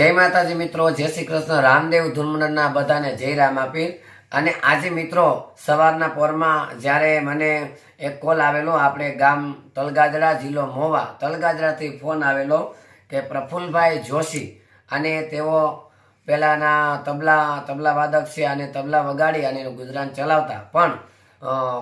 જય માતાજી મિત્રો, જય શ્રી કૃષ્ણ. રામદેવ ધૂનમંડળના બધાને જય રામ આપીર અને આજે મિત્રો, સવારના પોરમાં જ્યારે મને એક કોલ આવેલો, આપણે ગામ તલગાજરા જિલ્લો મોવા તલગાજરાથી ફોન આવેલો કે પ્રફુલભાઈ જોશી અને તેઓ પહેલાંના તબલા તબલા વાદક છે અને તબલા વગાડી અને ગુજરાન ચલાવતા. પણ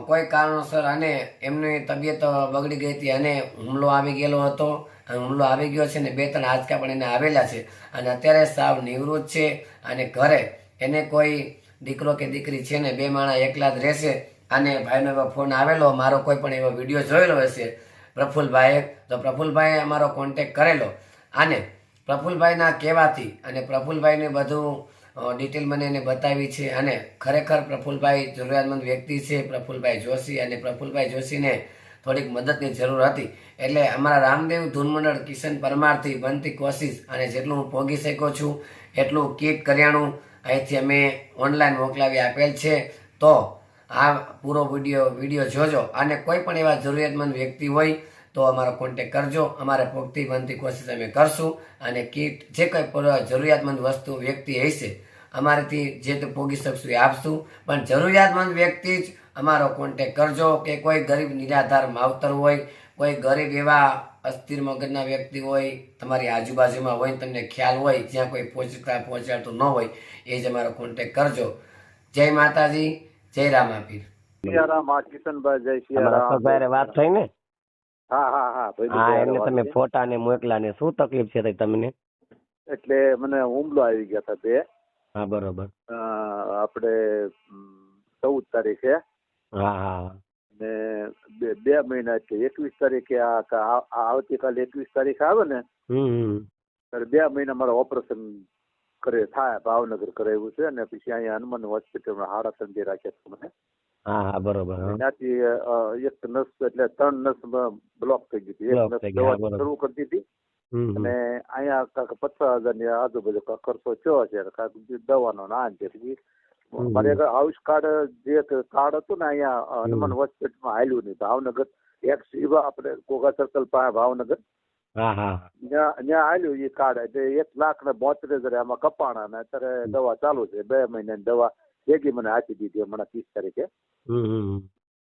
કોઈ કારણોસર અને એમની તબિયત બગડી ગઈ હતી અને હુમલો આવી ગયેલો હતો. અને હુમલો આવી ગયો છે ને બે ત્રણ આંચકા પણ એને આવેલા છે. અને અત્યારે સાવ નિવૃત્ત છે અને ઘરે એને કોઈ દીકરો કે દીકરી છે ને બે માણા એકલા જ રહેશે. અને ભાઈનો એવો ફોન આવેલો, મારો કોઈ પણ એવો વીડિયો જોયેલો હશે. પ્રફુલભાઈએ, તો પ્રફુલભાઈએ અમારો કોન્ટેક કરેલો. અને પ્રફુલભાઈના કહેવાથી અને પ્રફુલભાઈને બધું ડિટેલ મને એને બતાવી છે અને ખરેખર પ્રફુલભાઈ જરૂરિયાતમંદ વ્યક્તિ છે, પ્રફુલભાઈ જોશી અને પ્રફુલભાઈ જોશીને થોડીક મદદની જરૂર હતી. એટલે અમારા રામદેવ ધૂનમંડળ કિશન પરમારથી બનતી કોશિશ અને જેટલું હું પોગી શક્યો છું, એટલું કીટ કરિયાણું અહીંથી અમે ઓનલાઈન મોકલાવી આપેલ છે. તો આ પૂરો વીડિયો વીડિયો જોજો અને કોઈ પણ એવા જરૂરિયાતમંદ વ્યક્તિ હોય તો અમારો કોન્ટેક કરજો. અમારે પોગતી બનતી કોશિશ અમે કરશું અને કીટ જે કંઈ જરૂરિયાતમંદ વસ્તુ વ્યક્તિ હશે અમારેથી જે તે પોગી શકશું એ આપશું. પણ જરૂરિયાતમંદ વ્યક્તિ જ અમારો કોન્ટેક કરજો કે કોઈ ગરીબ નિરાધાર માવતર હોય કોઈ ગરીબ એવા અસ્થિર મગજના વ્યક્તિ હોય તમારી આજુબાજુમાં હોય તમને ખ્યાલ હોય જ્યાં કોઈ પહોંચતા પહોંચાડતું ન હોય એ જ અમારો કોન્ટેક કરજો. જય માતાજી જય રામાપીર. સિયારામ આ કિશનભાઈ જય સિયારામ. વાત થઈ ને? હા હા હા ભાઈ હા એમને તમે ફોટા ને મોકલા ને શું તકલીફ છે તમને? એટલે મને હુમલો આવી ગયા હતા બે. હા બરોબર. આપણે ચૌદ તારીખે. હા હા. ને બે બે મહિના છે. એકવીસ તારીખે આ આવતીકાલે એકવીસ તારીખે આવે ને. ત્યારે બે મહિના મારે ઓપરેશન કરે થાય ભાવનગર કરાવ્યું છે. અને પછી અહીંયા હનુમાન હોસ્પિટલમાં હાડા સંધી રાખ્યા છે મને. હા હા બરોબર ત્યાંથી એક નસ એટલે ત્રણ નસ બ્લોક થઈ ગઈ હતી. એક નસ દવા શરૂ કરી દીધી અને. અહીંયા કાંક પચાસ હજારની આજુબાજુ કાંક ખર્ચો થયો છે કાંક દવાનો ના છે મારે હાઉસ કાર્ડ જે કાર્ડ હતું ને અહીંયા હનુમાન હોસ્પિટલમાં હાલ્યું નહીં ભાવનગર એક શિવા આપણે કોગા સર્કલ પાસે ભાવનગર. ત્યાં હાલ્યું એ કાર્ડ એટલે એક લાખ ને બોતેર હજાર એમાં કપાણા ને અત્યારે દવા ચાલુ છે બે મહિનાની દવા ભેગી મને આપી દીધી હમણાં ત્રીસ તારીખે.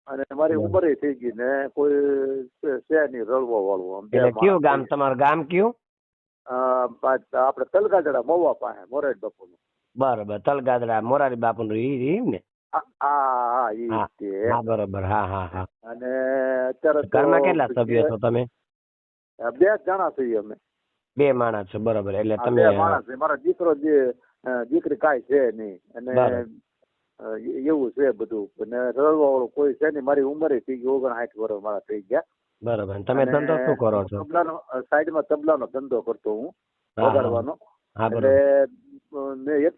અને મારી. ઉંમરે થઈ ગઈ ને કોઈ છે- નહીં રળવો એટલે કયું ગામ? તમારું ગામ કયું? આપડે તલગાદડા મહુવા પાસે મોરેડ બાપુનું. બરોબર તલગાદડા મોરારી બાપુ નું ઈ ઈ ને? હા હા બરોબર હા હા હા. અને અત્યારે ઘરમાં કેટલા સભ્યો છો તમે? બે જણા છીએ અમે. બે માણસ છો બરોબર એટલે તમે માણસ છે. મારો દીકરો જે દીકરી કાંઈ છે નહીં. અને એવું છે બધું. અને રળવા વાળું કોઈ છે નહીં. મારી ઉંમરે થઈ ગઈ ઓગણસાઠ વર્ષ મારા થઈ ગયા. બરાબર. તમે ધંધો શું કરો છો? તબલાનો સાઈડમાં તબલાનો ધંધો કરતો હું. વગાડવાનો. એટલે મેં એક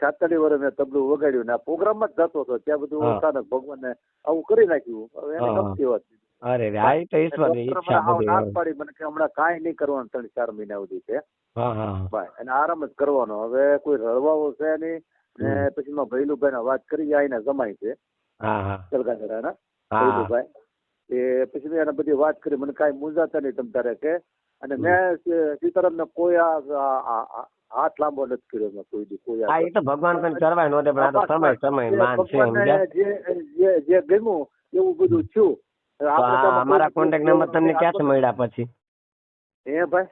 છાતડી વર્ષ મેં તબલું વગાડ્યું ને આ પ્રોગ્રામમાં જ જતો હતો. ત્યાં બધું. અચાનક ભગવાને આવું કરી નાખ્યું. હવે એને. ગમતી વાત અરે રે આ તો ઈશ્વરની ઈચ્છા બધી ના પાડી મને કે હમણાં કાંઈ નહીં કરવાનું ત્રણ ચાર મહિના સુધી છે. હા હા ભાઈ અને આરામ જ કરવાનો. હવે કોઈ રળવાઓ છે નહીં. ને પછી માં ભૈલુભાઈ વાત કરી આઈને જમાય છે. હા ભૈલુભાઈ. એ પછી મેં એને બધી વાત કરી મને કાંઈ મૂંઝાતા નહીં તમ તારે કે. અને મેં સીતારામને કોઈ આ- હાથ લાંબો નથી કર્યો મેં કોઈ દી કોઈ આ એ તો ભગવાન કઈ કરવાય નહોતે પણ આ તો સમય સમય માન છે જે. જે- ગમ્યું એવું બધું થયું. તેમાં અમારા કોન્ટેક્ટ નંબર તમને ક્યાંથી મળ્યા પછી? હે ભાઈ?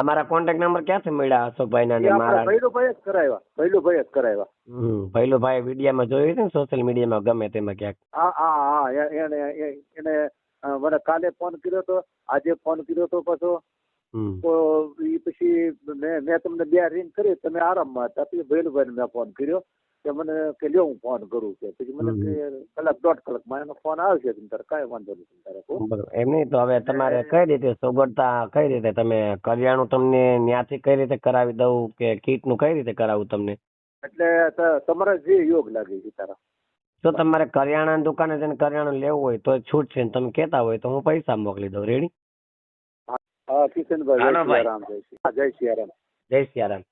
અમારા કોન્ટેક્ટ નંબર ક્યાંથી મળ્યા અશોકભાઈ ના એ મારા? ભૈલુભાઈ જ કરાવ્યા ભૈલુભાઈ જ કરાવ્યા. હમ ભૈલુભાઈ વિડીયામાં જોયું હતું ને સોશિયલ મીડિયામાં ગમે તેમાં ક્યાંક? હા હા હા એને એને મને કાલે ફોન કર્યો તો આજે ફોન કર્યો તો પાછો. તો ઈ પછી મેં મેં તમને બે રિંગ કરી તમે આરામમાં હતા પછી ભૈલુભાઈને મેં ફોન કર્યો. કે મને કે લ્યો હું ફોન કરું કે. પછી મને કે કલાક દોઢ કલાકમાં એનો ફોન આવશે તમ તારે કાંઈ વાંધો નહીં તારે. એમ નહીં તો હવે તમારે કઈ રીતે સોગડતા કઈ રીતે તમે કરિયાણું તમને ન્યાથી કઈ રીતે કરાવી દઉં કે કીટનું કઈ રીતે કરાવું તમને? એટલે તમારે જે યોગ લાગે છે તારા. જો તમારે કરિયાણાની દુકાને જઈને કરિયાણું લેવું હોય તો છૂટ છે ને તમે કહેતા હોય તો હું પૈસા મોકલી દઉં. રેડી હા કિશનભાઈ જય શ્રી. સિયારામ જય સિયારામ. જય સિયારામ.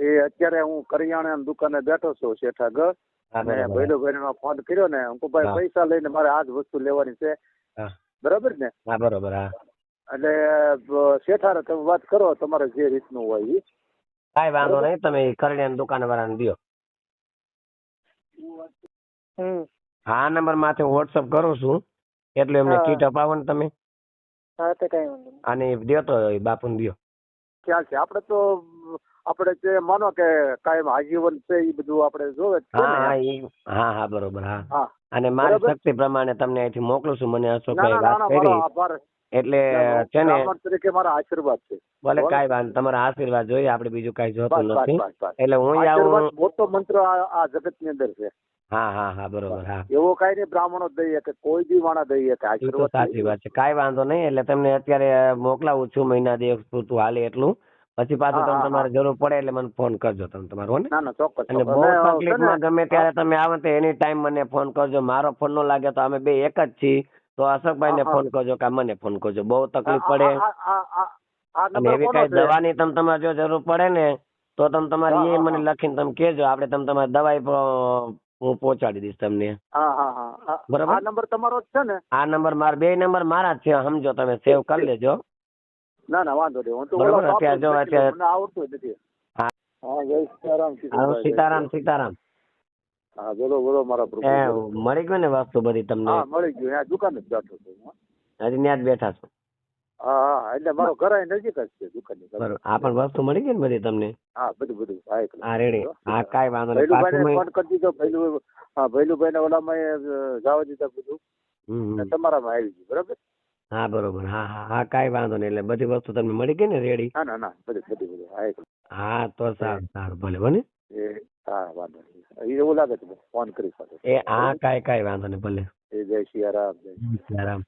એ અત્યારે હું કરિયાણા દુકાને બેઠો છું શેઠાગઢ હા અને ભાઈ નો ફોન કર્યો ને હું. ભાઈ પૈસા લઈને મારે આ જ વસ્તુ લેવાની છે. હા. બરાબર ને? હા બરોબર હા. એટલે શેઠારે તમે વાત કરો તમારે જે રીતનું હોય એ કાંઈ વાંધો નહીં તમે કરિયાણા દુકાન વાળાને દો હમ. આ નંબર માથે વોટ્સઅપ કરું છું. એટલે એમને હા. કીટ અપાવો ને તમે. હા તો કઈ અને દેતો બાપુને દ્યો. ખ્યાલ છે? આપણે તો આપણે જે માનો કે કાયમ આજીવન છે એ બધું આપણે જોવે જ છે હા ને હા ઈ હા હા બરોબર હા. હા. અને મારી બરાબર. શક્તિ પ્રમાણે તમને અહીંથી મોકલું મને ના અશોકભાઈ ના ના વાત ના, મારો કરી. આભાર. એટલે છે ને બ્રાહ્મણ તરીકે મારા આશીર્વાદ છે. ભલે બોલો. કાંઈ વાંધો તમારા આશીર્વાદ જોઈએ આપણે બીજું કાંઈ બસ જોતું બસ નથી. બસ બસ. એટલે હું આવું આશીર્વાદ મોટો મંત્ર આ આ જગતની અંદર છે. હા હા હા બરોબર હા. એવો કાંઈ નહીં બ્રાહ્મણો જ દઈએ કે કોઈ બી માણસ દઈએ કે એ તો આશીર્વાદ સાચી વાત છે. કાંઈ વાંધો નહીં એટલે તમને અત્યારે મોકલાવું છું મહિના દિવસ પૂરતું હાલે એટલું. પછી પાછું તમે તમને તમારે જરૂર પડે એટલે મને ફોન કરજો તમે તમારો ને? ના ના ચોક્કસ અને બહુ તકલીફમાં ગમે ત્યારે તમે આવો તો એની ટાઈમ મને ફોન કરજો. મારો ફોન નો લાગે તો અમે બે એક જ છીએ તો અશોકભાઈ ને. ફોન કરજો કે મને ફોન કરજો. બહુ તકલીફ પડે. અને એવી કઈ દવાની તમે તમારે જો જરૂર પડે ને તો તમે તમારી એ મને લખીને તમે કહેજો. આપણે તમે તમારી દવાઈ હું પહોંચાડી દઈશ તમને. હા હા હા. બરાબર. આ નંબર તમારો જ છે ને? આ નંબર મારા બે નંબર મારા જ છે. સમજો તમે સેવ કરી લેજો. ના ના વાંધો નહીં. હું તો બરાબર, અત્યારે જો. અત્યારે- મને આવડતું નથી. હા. જય સીતારામ સીતારામ. સીતારામ હા બોલો બોલો મારા એ મળી ગયું ને વસ્તુ બધી તમને? હા મળી ગયું. આ દુકાને જ બેઠો છું હજી ત્યાં જ બેઠા છો? હા હા એટલે મારો ઘર અહીં નજીક જ છે દુકાનની બરોબર. આ પણ વસ્તુ મળી ગઈ ને બધી તમને? હા બધું બધું હા રેડી. હા. કાઈ વાંધો નહીં. ભૈલુભાઈને પાછું ફોન કરી દીધો ભૈલું હા ભૈલુભાઈને ઓલામાં જવા દીધા બધું. તમારામાં આવી ગયું બરાબર? હા બરોબર. હા હા હા કાંઈ વાંધો નહીં. એટલે બધી વસ્તુ તમને મળી ગઈ ને રેડી? ના ના ના બધું બધું બધું. હા એકલા. હા તો સારું સારું. ભલે ભલે એ હા વાંધો નહીં. એ એવું લાગે છે ફોન કરી શકો. એ હા કાંઈ કાંઈ વાંધો નહીં ભલે. એ જય સિયારામ જય આરામ